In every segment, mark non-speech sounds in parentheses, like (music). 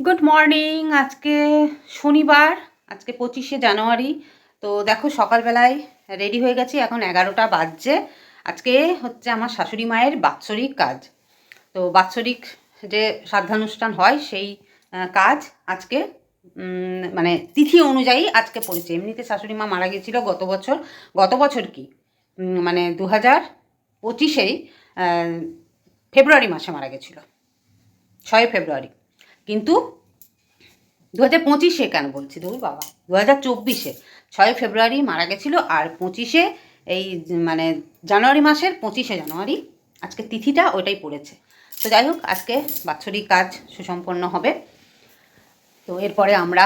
Good morning আজকে শনিবার, আজকে পঁচিশে জানুয়ারি। তো দেখো, সকালবেলায় রেডি হয়ে গেছি, এখন এগারোটা বাজছে। আজকে হচ্ছে আমার শাশুড়ি মায়ের বাৎসরিক কাজ। তো বাৎসরিক যে শ্রাদ্ধানুষ্ঠান হয়, সেই কাজ আজকে মানে তিথি অনুযায়ী আজকে পড়েছে। এমনিতে শাশুড়ি মা মারা গেছিল গত বছর গত বছর কি? মানে দু হাজার পঁচিশেই ফেব্রুয়ারি মাসে মারা গেছিল। ছয় ফেব্রুয়ারি। কিন্তু দু হাজার পঁচিশে কেন বলছি? ধরুন বাবা দু হাজার চব্বিশে। ছয় ফেব্রুয়ারি মারা গেছিল আর পঁচিশে এই মানে জানুয়ারি মাসের পঁচিশে জানুয়ারি, আজকে তিথিটা ওইটাই পড়েছে। তো যাই হোক, আজকে বাৎসরিক কাজ সুসম্পন্ন হবে। তো এরপরে আমরা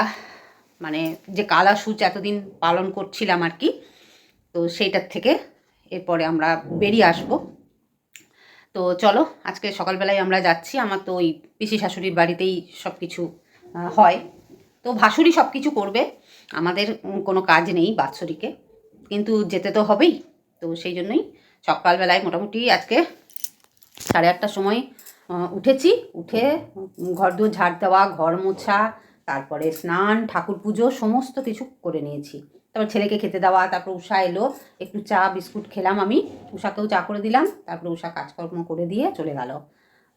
মানে যে কালা সূচ এতদিন পালন করছিলাম আর কি, তো সেইটার থেকে এরপরে আমরা বেরিয়ে আসব। তো চলো, আজকে সকালবেলায় আমরা যাচ্ছি। আমার তো ওই পিসি শাশুড়ির বাড়িতেই সব কিছু হয়। তো ভাসুরি সব কিছু করবে। আমাদের কোনো কাজ নেই বাৎসরিকে। কিন্তু যেতে তো হবেই। তো সেই জন্যই সকালবেলায় মোটামুটি আজকে সাড়ে আটটার সময় উঠেছি। উঠে ঘর দুয়ার ঝাড় দেওয়া, ঘর মোছা, তারপরে স্নান, ঠাকুর পুজো, সমস্ত কিছু করে নিয়েছি। তারপর ছেলেকে খেতে দেওয়া, তারপর উষা এলো, একটু চা, বিস্কুট খেলাম আমি। উষাকেও চা করে দিলাম, তারপরে উষা কাজকর্ম করে দিয়ে চলে গেল।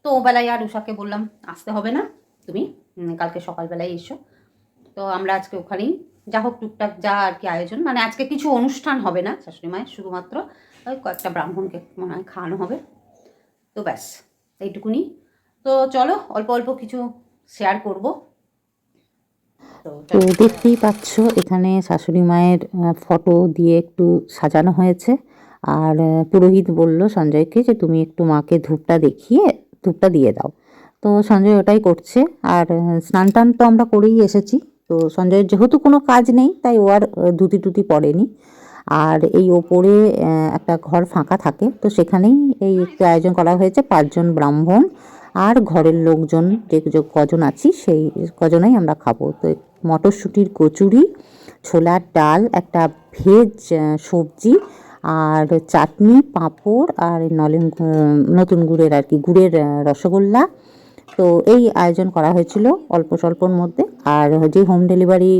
তো ও বেলায় আর উষাকে বললাম, আসতে হবে না, তুমি কালকে সকালবেলায় এসো। তো আমরা আজকে ওখানেই, যা হোক টুকটাক যা আর কি আয়োজন মানে আজকে কিছু অনুষ্ঠান হবে না শাশুড়ি মায়ের, শুধুমাত্র ওই কয়েকটা ব্রাহ্মণকে মনে হয় খাওয়ানো হবে। তো ব্যাস, এইটুকুনি। তো চলো, অল্প অল্প কিছু শেয়ার করব। তো দেখতেই পাচ্ছ, এখানে শাশুড়ি মায়ের ফটো দিয়ে একটু সাজানো হয়েছে। আর পুরোহিত বলল সঞ্জয়কে যে তুমি একটু মাকে ধূপটা দেখিয়ে ধূপটা দিয়ে দাও। তো সঞ্জয় ওটাই করছে। আর স্নান টান তো আমরা করেই এসেছি। তো সঞ্জয়ের যেহেতু কোনো কাজ নেই, তাই ও আর ধুতি টুতি পড়েনি আর এই ওপরে একটা ঘর ফাঁকা থাকে। তো সেখানেই এই একটু আয়োজন করা হয়েছে পাঁচজন ব্রাহ্মণ। আর ঘরের লোকজন যে কজন আছি, সেই কজনেই আমরা খাব। তো মটরশুঁটির কচুরি, ছোলার ডাল, একটা ভেজ সবজি, আর চাটনি, পাঁপড়, আর নলেন নতুন গুড়ের আর কি, গুড়ের রসগোল্লা। তো এই আয়োজন করা হয়েছিল অল্প স্বল্পর মধ্যে। আর যে হোম ডেলিভারি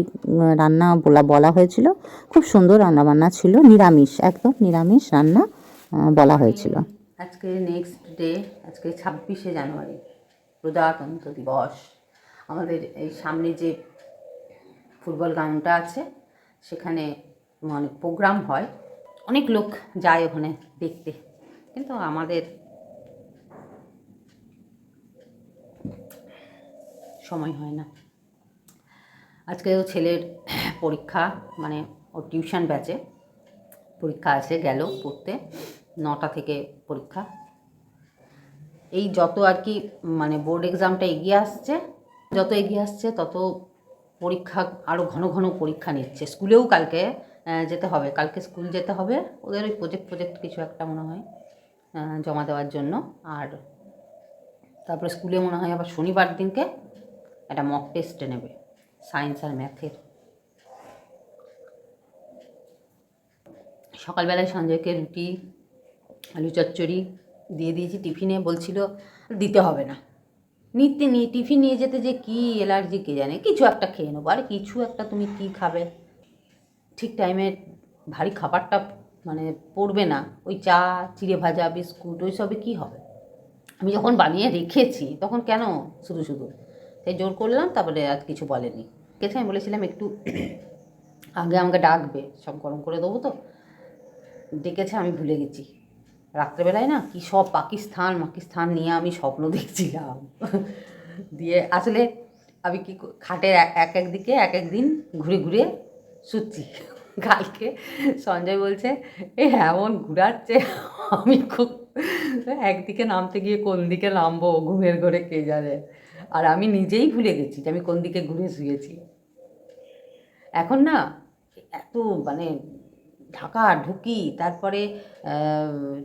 রান্না বলা বলা হয়েছিল, খুব সুন্দর রান্নাবান্না ছিল, নিরামিষ, একদম নিরামিষ রান্না বলা হয়েছিল। আজকে নেক্সট ডে আজকে ছাব্বিশে জানুয়ারি, প্রজাতন্ত্র দিবস। আমাদের এই সামনে যে ফুটবল গ্রাউন্ডটা আছে, সেখানে অনেক প্রোগ্রাম হয়। অনেক লোক যায় ওখানে দেখতে, কিন্তু আমাদের সময় হয় না। আজকেও ছেলের পরীক্ষা মানে ওর টিউশন ব্যাচে, পরীক্ষা আছে, গেল পড়তে, নটা থেকে পরীক্ষা। এই যত আর কি মানে বোর্ড এক্সামটা এগিয়ে আসছে, যত এগিয়ে আসছে, তত পরীক্ষা আরও ঘন ঘন পরীক্ষা নিচ্ছে। স্কুলেও কালকে যেতে হবে। কালকে স্কুল যেতে হবে। ওদের ওই প্রজেক্ট প্রজেক্ট কিছু একটা মনে হয় জমা দেওয়ার জন্য। আর তারপরে স্কুলে মনে হয় আবার শনিবার দিনকে একটা মক টেস্টে নেবে সায়েন্স আর ম্যাথের সকালবেলায় সঞ্জয়কে রুটি, আলু চচ্চড়ি দিয়ে দিয়েছি, টিফিনে বলছিল দিতে হবে না। নিতে নিয়ে টিফিন নিয়ে যেতে যে কী অ্যালার্জি কে জানে? কিছু একটা খেয়ে নেব। আরে কিছু একটা তুমি কী খাবে? ঠিক টাইমে ভারী খাবারটা মানে পড়বে না। ওই চা, চিড়ে ভাজা, বিস্কুট, ওই সবে কী হবে? আমি যখন বানিয়ে রেখেছি, তখন কেন শুধু শুধু? তাই জোর করলাম, তারপরে আর কিছু বলেনি। গেছে আমি বলেছিলাম একটু আগে আমাকে ডাকবে, সব গরম করে দেবো তো। ডেকেছে, আমি ভুলে গেছি। রাত্রেবেলায় না কী সব পাকিস্তান পাকিস্তান নিয়ে আমি স্বপ্ন দেখছিলাম। দিয়ে আসলে আমি কি খাটের এক এক এক দিকে, এক এক দিন ঘুরে ঘুরে শুচ্ছি। কালকে সঞ্জয় বলছে, এ এমন ঘুরাচ্ছে, আমি খুব একদিকে নামতে গিয়ে কোন দিকে নামবো, ঘুমের ঘরে কে জানে? আর আমি নিজেই ভুলে গেছি যে আমি কোন দিকে ঘুরে শুয়েছি। এখন না এত মানে ঢাকা ঢুকি, তারপরে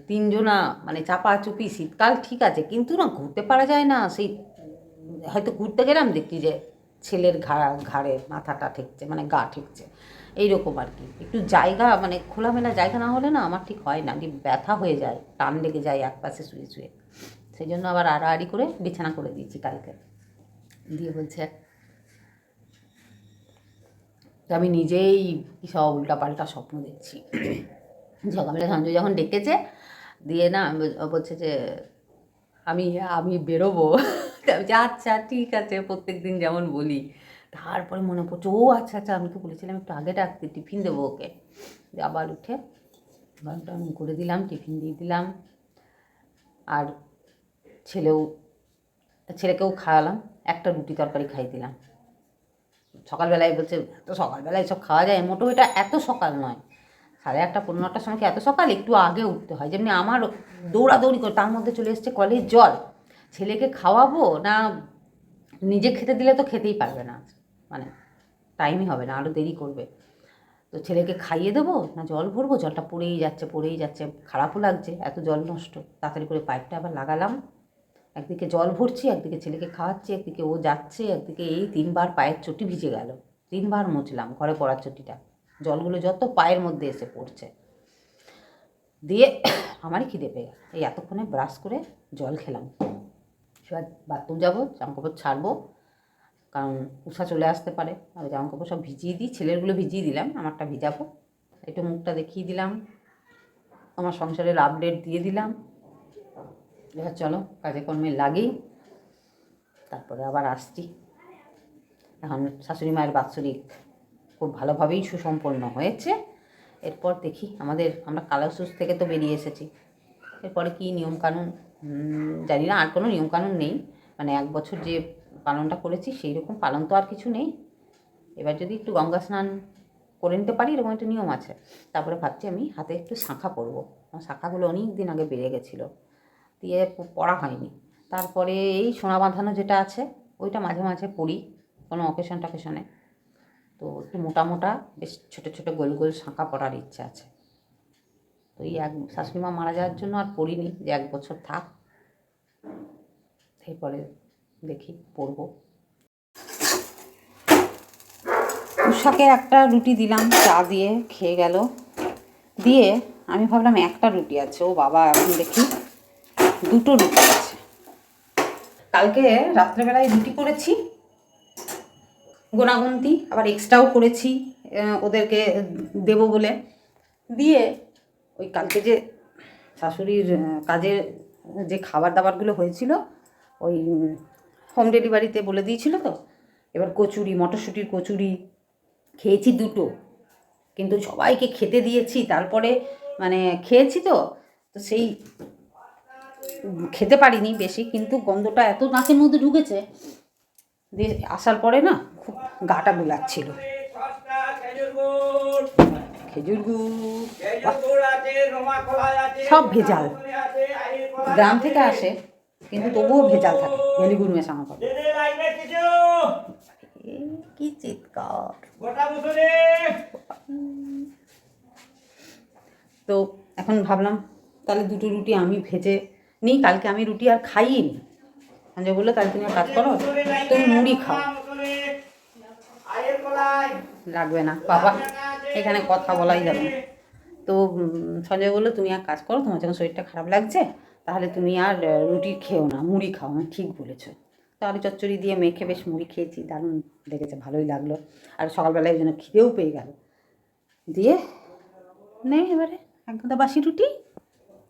তিনজনা মানে চাপাচুপি, শীতকাল ঠিক আছে, কিন্তু না ঘুরতে পারা যায় না। সেই হয়তো ঘুরতে গেলাম, দেখি যে ছেলের ঘা, ঘাড়ে মাথাটা ঠেকছে মানে গা ঠেকছে। এইরকম আর কি। একটু জায়গা মানে খোলামেলা জায়গা না হলে না আমার ঠিক হয় না। কি ব্যথা হয়ে যায়, টান লেগে যায় এক পাশে শুয়ে শুয়ে। সেই জন্য আবার আড়াআড়ি করে বিছানা করে দিয়েছি কালকে। দিয়ে বলছে আমি নিজেই কী সব উল্টাপাল্টা স্বপ্ন দেখছি। সকালবেলা সঞ্জয় যখন ডেকেছে, দিয়ে না বলছে যে, আমি আমি বেরোবো। (laughs) আচ্ছা ঠিক আছে, প্রত্যেক দিন যেমন বলি। তারপরে মনে পড়ছে, ও আচ্ছা আচ্ছা আমি তো বলেছিলাম, একটু আগে ডাকতে, টিফিন দেবো ওকে। আবার উঠে বারোটা করে দিলাম, টিফিন দিয়ে দিলাম। আর ছেলেও, ছেলেকেও খাওয়ালাম, একটা রুটি তরকারি খাই দিলাম। সকালবেলায় বলছে, এত সকালবেলায় সব খাওয়া যায়? মোটো, এটা এত সকাল নয়। সাড়ে আটটা, পনেরো নটার সময় এত সকাল? একটু আগে উঠতে হয়। যেমনি আমার দৌড়াদৌড়ি করে, তার মধ্যে চলে এসছে কলের জল। ছেলেকে খাওয়াবো না নিজে খেতে দিলে তো খেতেই পারবে না? মানে টাইমই হবে না আরও দেরি করবে। তো ছেলেকে খাইয়ে দেবো, না জল ভরবো? জলটা পড়েই যাচ্ছে পড়েই যাচ্ছে। খারাপও লাগছে, এত জল নষ্ট। তাড়াতাড়ি করে পাইপটা আবার লাগালাম। একদিকে জল ভরছি, একদিকে ছেলেকে খাওয়াচ্ছি, একদিকে ও যাচ্ছে, একদিকে এই তিনবার পায়ের চটি ভিজে গেল। তিনবার মুছলাম ঘরে পড়ার চটিটা। জলগুলো যত পায়ের মধ্যে এসে পড়ছে। দিয়ে আমারই খিদে পেয়ে এই এতক্ষণে ব্রাশ করে জল খেলাম। এবার বাথরুম যাব, জামাকাপড় ছাড়বো, কারণ উষা চলে আসতে পারে। আর জামাকাপড় সব ভিজিয়ে দিই, ছেলেরগুলো ভিজিয়ে দিলাম, আমারটা ভিজাবো। একটু মুখটা দেখিয়ে দিলাম, আমার সংসারের আপডেট দিয়ে দিলাম। চলো কাজে কর্মে লাগি। তারপরে আবার আসছি। এখন শাশুড়ি মায়ের বাৎসরিক খুব ভালোভাবেই সুসম্পন্ন হয়েছে। এরপর দেখি আমাদের, আমরা কালাসুস থেকে তো বেরিয়ে এসেছি। এরপরে কী নিয়মকানুন? জানি না, আর কোনো নিয়মকানুন নেই। মানে এক বছর যে পালনটা করেছি সেই রকম পালন তো আর কিছু নেই। এবার যদি একটু গঙ্গা স্নান করে নিতে পারি, এরকম একটা নিয়ম আছে। তারপরে ভাবছি আমি হাতে একটু শাঁখা পরবো। আমার শাঁখাগুলো অনেক দিন আগে বেড়ে গেছিল। দিয়ে পড়া হয়নি। তারপরে এই সোনা বাঁধানো যেটা আছে, ওইটা মাঝে মাঝে পড়ি কোনো অকেশন টকেশনে। তো একটু মোটা মোটা, বেশ ছোটো ছোটো গোল গোল শাঁখা পড়ার ইচ্ছা আছে। তো এই এক, শাশুড়িমা মারা যাওয়ার জন্য আর পড়িনি, যে এক বছর থাক। এরপরে দেখি, পড়ব। উষাকে একটা রুটি দিলাম, চা দিয়ে খেয়ে গেল। দিয়ে আমি ভাবলাম একটা রুটি আছে, ও বাবা, এখন দেখি দুটো রুটি আছে। কালকে রাত্রেবেলায় রুটি করেছি, গোনাগুনতি, আবার এক্সট্রাও করেছি ওদেরকে দেব বলে। দিয়ে ওই কালকে যে শাশুড়ির কাজের যে খাবার দাবারগুলো হয়েছিল, ওই হোম ডেলিভারিতে বলে দিয়েছিল তো, এবার কচুরি, মটরশুঁটির কচুরি, খেয়েছি দুটো। কিন্তু সবাইকে খেতে দিয়েছি, তারপরে মানে খেয়েছি তো তো সেই খেতে পারিনি বেশি কিন্তু গন্ধটা এত নাকের মধ্যে ঢুকেছে দিয়ে আসার পরে না খুব গাটা গোলাচ্ছিল। খেজুর গুড় সব ভেজাল। গ্রাম থেকে আসে কিন্তু তবুও ভেজাল থাকে ভেলিগুড় মেশানো এ, কি চিৎকার। তো এখন ভাবলাম তাহলে দুটো রুটি আমি ভেজে নিই, কালকে আমি রুটি আর খাইই নি। সঞ্জয় বলল, তাহলে তুমি কাজ করো, তুমি মুড়ি খাও। লাগবে না, বাবা, এখানে কথা বলাই যাবে না। তো সঞ্জয় বলল, তুমি এক কাজ করো, তোমার যখন শরীরটা খারাপ লাগছে, তাহলে তুমি আর রুটি খেও না, মুড়ি খাও, আমি ঠিক বলেছ। তো আলু চচ্চড়ি দিয়ে মেখে বেশ মুড়ি খেয়েছি, দারুণ লেগেছে, ভালোই লাগল। আর সকালবেলায় ওই জন্য খিদেও পেয়ে গেল। দিয়ে নেই এবারে, এক গাদা বাসি রুটি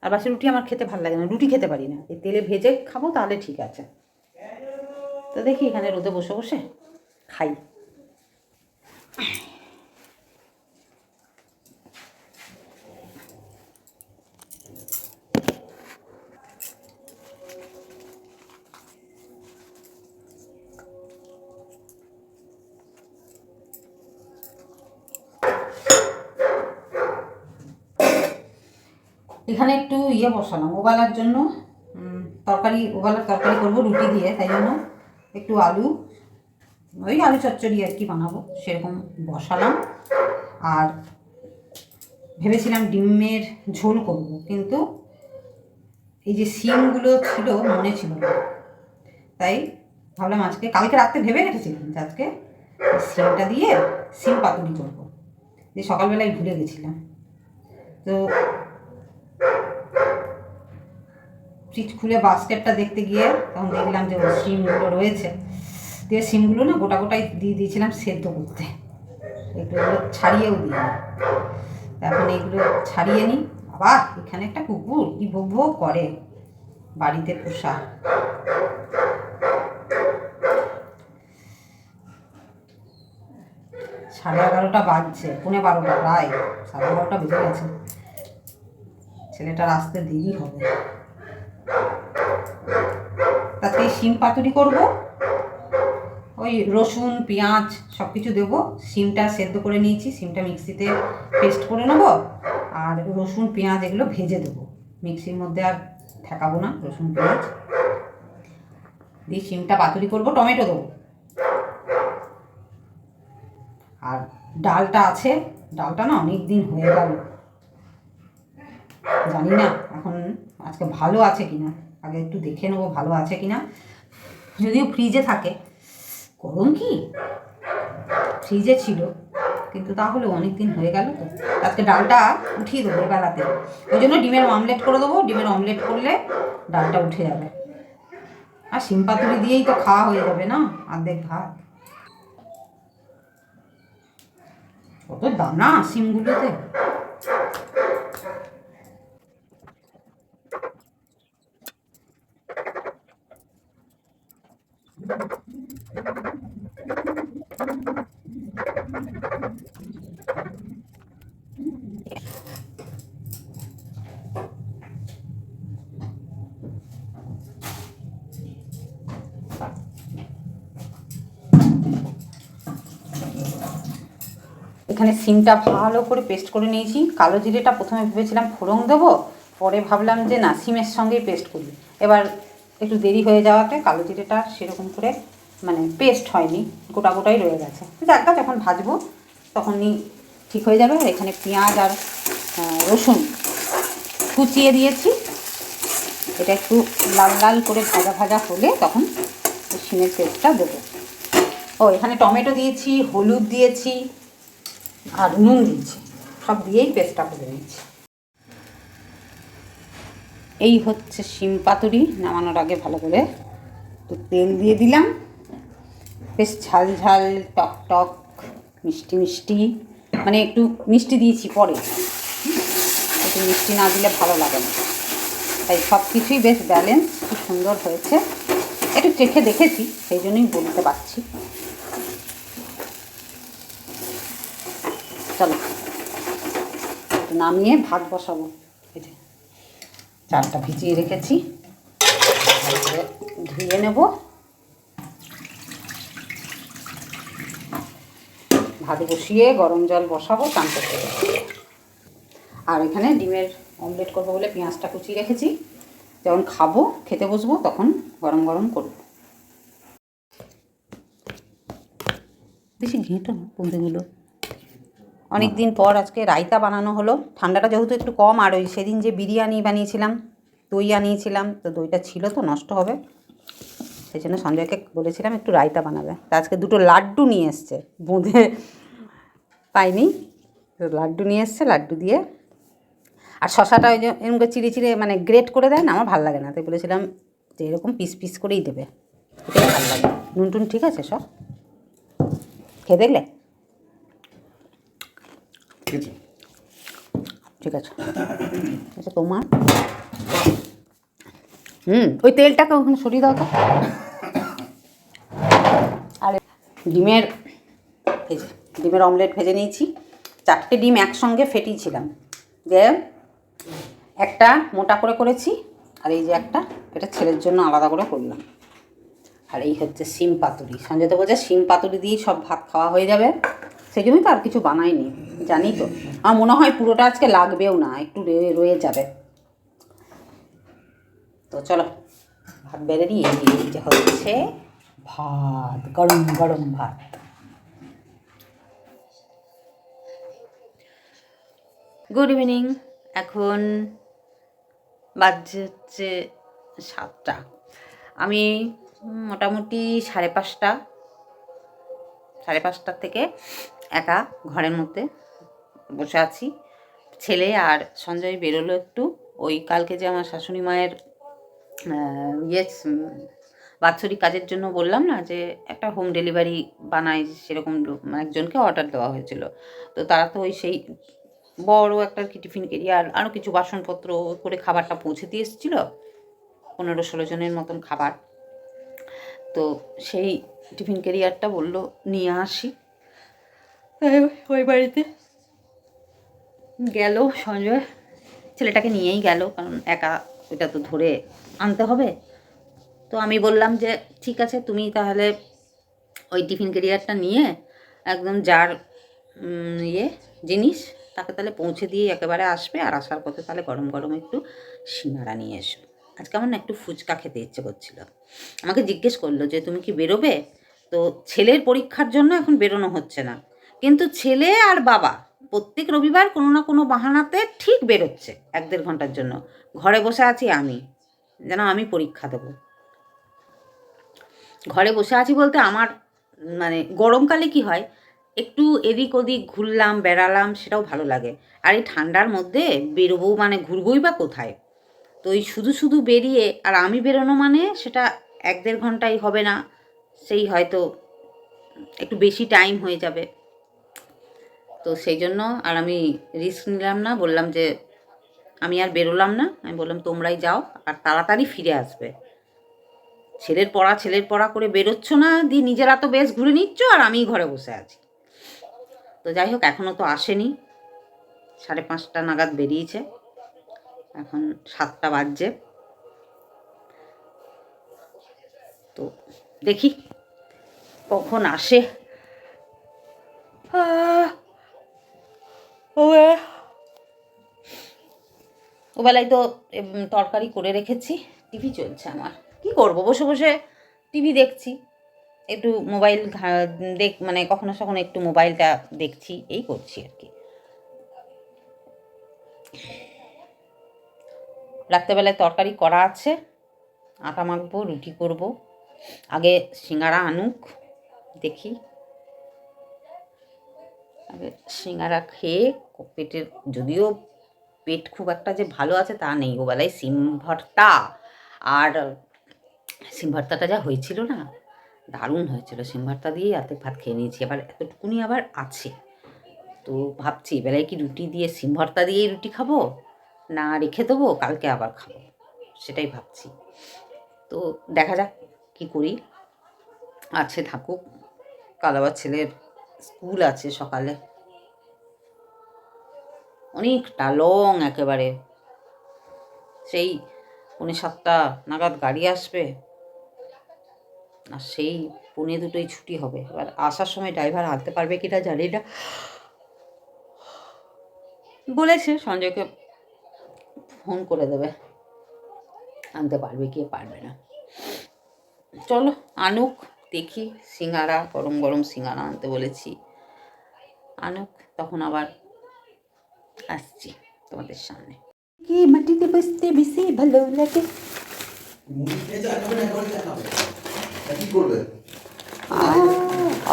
আর বাসি রুটি আমার খেতে ভালো লাগে না, রুটি খেতে পারি না। এই তেলে ভেজে খাব তাহলে ঠিক আছে। তো দেখি এখানে রোদে বসে বসে খাই এখানে একটু ইয়ে বসালাম। ওবালার জন্য তরকারি, ওবালার তরকারি করব রুটি দিয়ে, তাই জন্য একটু আলু, ওই আলু চচ্চড়ি আর কি বানাবো, সেরকম বসালাম। আর ভেবেছিলাম ডিমের ঝোল করব, কিন্তু এই যে সিমগুলো ছিল, মনে ছিল না। তাই ভাবলাম আজকে, কালকে রাত্রে ভেবে রেখেছিলাম যে আজকে সিমটা দিয়ে সিম পাতুরি করব। যে সকালবেলায় ভুলে গেছিলাম। তো ফ্রিজ খুলে বাস্কেটটা দেখতে গিয়ে তখন দেখলাম যে ওই সিমগুলো রয়েছে। দিয়ে সিমগুলো না গোটা গোটাই দিয়ে দিয়েছিলাম সেদ্ধ করতে। এগুলো ছাড়িয়েও দিই এখন এইগুলো ছাড়িয়ে নিই। বাবা, এখানে একটা কুকুর কি ভোগ ভোগ করে বাড়িতে পোষা। সাড়ে এগারোটা বাজছে, পৌনে বারোটা প্রায়, সাড়ে এগারোটা বেজে গেছে। ছেলেটার আসতে দেরি হবে। তাতে শিম পাতুরি করব। ওই রসুন, পেঁয়াজ সব কিছু দেবো। সিমটা সেদ্ধ করে নিয়েছি, শিমটা মিক্সিতে পেস্ট করে নেব। আর রসুন, পেঁয়াজ এগুলো ভেজে দেবো। মিক্সির মধ্যে আর ঠেকাবো না, রসুন, পেঁয়াজ। দিয়ে শিমটা পাতুরি করব, টমেটো দেবো। আর ডালটা আছে, ডালটা না অনেক দিন হয়ে গেল। জানি না, এখন আজকে ভালো আছে কিনা? আগে একটু দেখে নেব ভালো আছে কিনা। যদিও ফ্রিজে থাকে। গরম কি? ফ্রিজে ছিল। কিন্তু তাহলে অনেক দিন হয়ে গেল তো। আজকে ডালটা উঠিয়ে দেবো বেলাতে। ওই জন্য ডিমের অমলেট করে দেবো। ডিমের অমলেট করলে ডালটা উঠে যাবে। আর শিম পাতুরি দিয়েই তো খাওয়া হয়ে যাবে না? অর্ধেক ভাত। কত দানা সিমগুলোতে এখানে সিমটা ভালো করে পেস্ট করে নিয়েছি। কালো জিরেটা প্রথমে ভেবেছিলাম ফোড়ন দেবো, পরে ভাবলাম যে না, সিমের সঙ্গেই পেস্ট করি। এবার একটু দেরি হয়ে যাওয়াতে কালো জিরেটা সেরকম করে মানে পেস্ট হয়নি, গোটা গোটাই রয়ে গেছে। যাক যখন ভাজবো তখনই ঠিক হয়ে যাবে। আর এখানে পেঁয়াজ আর রসুন কুচিয়ে দিয়েছি। এটা একটু লাল লাল করে ভাজা ভাজা হলে তখন সিমের পেস্টটা দেবো। ও, এখানে টমেটো দিয়েছি, হলুদ দিয়েছি আর নুন দিয়েছি। সব দিয়েই পেস্টটা করে নিচ্ছি। এই হচ্ছে শিম পাতুরি, নামানোর আগে ভালো করে তো তেল দিয়ে দিলাম। বেশ ঝাল ঝাল, টক টক, মিষ্টি মিষ্টি মানে একটু মিষ্টি দিয়েছি পরে। একটু মিষ্টি না দিলে ভালো লাগে না। তাই সব কিছুই বেশ ব্যালেন্স খুব সুন্দর হয়েছে। একটু চেখে দেখেছি, সেই জন্যই বলতে পারছি। চলো নামিয়ে ভাত বসাবো। এই যে, চালটা ভিজিয়ে রেখেছি। ধুয়ে নেব। ভাত বসিয়ে গরম জল বসাবো চান করতে আর এখানে ডিমের অমলেট করব বলে পেঁয়াজটা কুচিয়ে রেখেছি। যখন খাব, খেতে বসবো, তখন গরম গরম করব। বেশি ঘেঁটো না পুঁতিগুলো অনেক দিন পর আজকে রায়তা বানানো হলো। ঠান্ডাটা যেহেতু একটু কম, আর ওই সেদিন যে বিরিয়ানি বানিয়েছিলাম, দই আনিয়েছিলাম, তো দইটা ছিল তো নষ্ট হবে। সেই জন্য সঞ্জয়কে বলেছিলাম একটু রায়তা বানাবে। তা আজকে দুটো লাড্ডু নিয়ে এসছে বোঁদে। পাইনি তো লাড্ডু নিয়ে এসছে লাড্ডু দিয়ে। আর শশাটা ওই যে এরকম করে চিড়ে চিড়ে মানে গ্রেট করে দেয় না আমার ভালো লাগে না। তাই বলেছিলাম যে এরকম পিস পিস করেই দেবে। এটাই ভালো লাগে। নুন টুন ঠিক আছে সব খেয়ে দেখলে? ঠিক আছে ঠিক আছে। আচ্ছা তোমার? হুম। ওই তেলটাকে ওখানে সরিয়ে দাও তো। আর ডিমের ভেজে ডিমের অমলেট ভেজে নিয়েছি। চারটে ডিম একসঙ্গে ফেটিয়েছিলাম। যে একটা মোটা করে করেছি, আর এই যে একটা, এটা ছেলের জন্য আলাদা করে করলাম। আর এই হচ্ছে সিম পাতুরি। সঞ্জয় তো বলছে সিম পাতুরি দিয়েই সব ভাত খাওয়া হয়ে যাবে। সেই জন্যই তো আর কিছু বানাইনি। জানি তো। আমার মনে হয় পুরোটা আজকে লাগবেও না, একটু রয়ে রয়ে যাবে। তো চলো, ভাত বেড়ে নিয়ে এই যে হচ্ছে ভাত, গরম গরম ভাত। গুড ইভিনিং এখন বাজছে হচ্ছে সাতটা। আমি মোটামুটি সাড়ে পাঁচটা, সাড়ে পাঁচটার থেকে একা ঘরের মধ্যে বসে আছি। ছেলে আর সঞ্জয় বেরোলো একটু। ওই কালকে যে আমার শাশুড়ি মায়ের ইয়ে বাৎসরিক কাজের জন্য বললাম না যে একটা হোম ডেলিভারি বানাই সেরকম মানে একজনকে অর্ডার দেওয়া হয়েছিল। তো তারা তো ওই সেই বড় একটা কি টিফিন কেরিয়ার আরও কিছু বাসনপত্র করে খাবারটা পৌঁছে দিয়ে এসেছিল, পনেরো ষোলো জনের মতন খাবার। তো সেই টিফিন কেরিয়ারটা বলল, নিয়ে আসি। ওই বাড়িতে গেল সঞ্জয়। ছেলেটাকে নিয়েই গেল, কারণ একা ওইটা তো ধরে আনতে হবে। তো আমি বললাম যে, ঠিক আছে, তুমি তাহলে ওই টিফিন ক্যারিয়ারটা নিয়ে একদম যার ইয়ে জিনিস, তাকে তাহলে পৌঁছে দিয়ে একেবারে আসবে আর আসার পথে তাহলে গরম গরম একটু সিঙ্গারা নিয়ে এসো। আজকে আমার না একটু ফুচকা খেতে ইচ্ছে করছিল। আমাকে জিজ্ঞেস করল যে, তুমি কি বেরোবে? তো ছেলের পরীক্ষার জন্য এখন বেরোনো হচ্ছে না। কিন্তু ছেলে আর বাবা প্রত্যেক রবিবার কোনো না কোনো বাহানাতে ঠিক বেরোচ্ছে এক দেড় ঘণ্টার জন্য। ঘরে বসে আছি আমি। যেন আমি পরীক্ষা দেবো। ঘরে বসে আছি বলতে আমার মানে গরমকালে কি হয়? একটু এদিক ওদিক ঘুরলাম, বেড়ালাম, সেটাও ভালো লাগে। আর এই ঠান্ডার মধ্যে বেরোবো মানে ঘুরবই বা কোথায়? তো এই শুধু শুধু বেরিয়ে আর আমি বেরোনো মানে সেটা এক দেড় ঘন্টাই হবে না। সেই হয়তো একটু বেশি টাইম হয়ে যাবে। তো সেই জন্য আর আমি রিস্ক নিলাম না, বললাম যে আমি আর বেরোলাম না। আমি বললাম, তোমরাই যাও আর তাড়াতাড়ি ফিরে আসবে। ছেলের পড়া ছেলের পড়া করে বেরোচ্ছ না, দিয়ে নিজেরা তো বেশ ঘুরে নিচ্ছ আর আমি ঘরে বসে আছি। তো যাই হোক এখনও তো আসেনি। সাড়ে পাঁচটা নাগাদ বেরিয়েছে। এখন সাতটা বাজছে। তো দেখি কখন আসে। আহ। ওবেলায় তো তরকারি করে রেখেছি। টিভি চলছে আমার। কি করব? বসে বসে টিভি দেখছি। একটু মোবাইল দেখ মানে কখনো কখনো একটু মোবাইলটা দেখছি। এই করছি আর কি। রাত্রেবেলায় তরকারি করা আছে। আটা মাখবো, রুটি করব। আগে সিঙ্গারা আনুক, দেখি। আগে সিঙ্গারা খেয়ে পেটের যদিও পেট খুব একটা যে ভালো আছে তা নেই। ওবেলায় সিম ভর্তা আর সিম ভর্তাটা যা হয়েছিল না, দারুণ হয়েছিল। সিম ভর্তা দিয়েই রাতে ভাত খেয়ে নিয়েছি। আবার এতটুকুনি আবার আছে। তো ভাবছি, এবেলায় কি রুটি দিয়ে সিম ভর্তা দিয়েই রুটি খাব? না, রেখে দেবো, কালকে আবার খাব। সেটাই ভাবছি। তো দেখা যাক কী করি। আছে থাকুক, কাল আবার ছেলের স্কুল আছে সকালে। অনেকটা লং একেবারে। সেই পৌনে সাতটা নাগাদ গাড়ি আসবে। আর সেই পৌনে দুটোই ছুটি হবে। এবার আসার সময় ড্রাইভার আনতে পারবে কিনা জানি না। বলেছে সঞ্জয়কে ফোন করে দেবে। আনতে পারবে কি পারবে না। চলো, আনুক। দেখি সিঙ্গারা গরম গরম সিঙ্গারা আনতে বলেছি। আনুক তখন আবার আসছি তোমাদের সামনে। কি মাটিতে বসতে বেশি ভালো লাগে?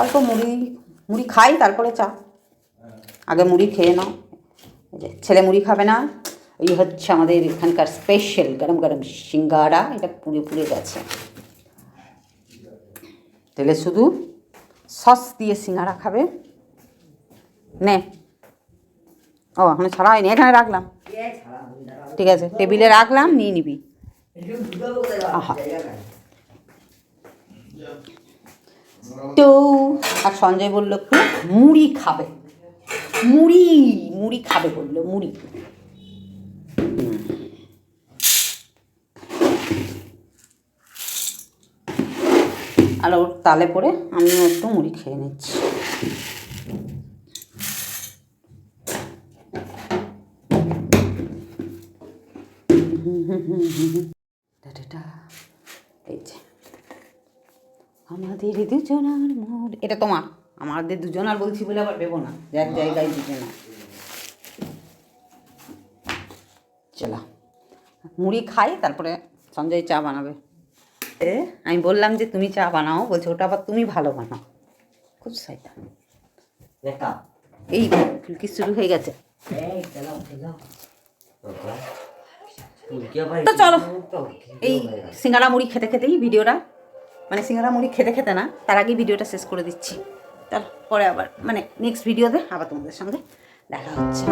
অল্প মুড়ি মুড়ি খাই তারপরে চা। আগে মুড়ি খেয়ে নাও। যে ছেলে মুড়ি খাবে না। এই হচ্ছে আমাদের এখানকার স্পেশাল গরম গরম সিঙ্গারা এটা পুড়ে পুড়ে গেছে। তাহলে শুধু সস দিয়ে সিঙ্গারা খাবে? নে। ও, এখনও ছাড়া হয়নি, এখানে রাখলাম। ঠিক আছে, টেবিলে রাখলাম, নিয়ে নিবি। আহা। তো, আর সঞ্জয় বলল, মুড়ি খাবে। মুড়ি মুড়ি খাবে বলল, মুড়ি হুম। আর ওর তালে পরে আমিও একটু মুড়ি খেয়ে নিচ্ছি। আমাদের দুজনার মোর এটা তোমার। আমাদের দুজনার বলছি বলে আবার ভেবো না। যার জায়গায় দিতে না। চলো। মুড়ি খাই, তারপরে সঞ্জয় চা বানাবে। আমি বললাম যে তুমি চা বানাও বলছে ওটা আবার তুমি ভালো বানাও। খুব সাইটা এই ফুলকি শুরু হয়ে গেছে। তো চলো এই সিঙ্গারা মুড়ি খেতে খেতেই ভিডিওটা মানে সিঙ্গারা মুড়ি খেতে খেতে না তার আগেই ভিডিওটা শেষ করে দিচ্ছি। চল পরে আবার মানে নেক্সট ভিডিওতে আবার তোমাদের সঙ্গে দেখা হচ্ছে।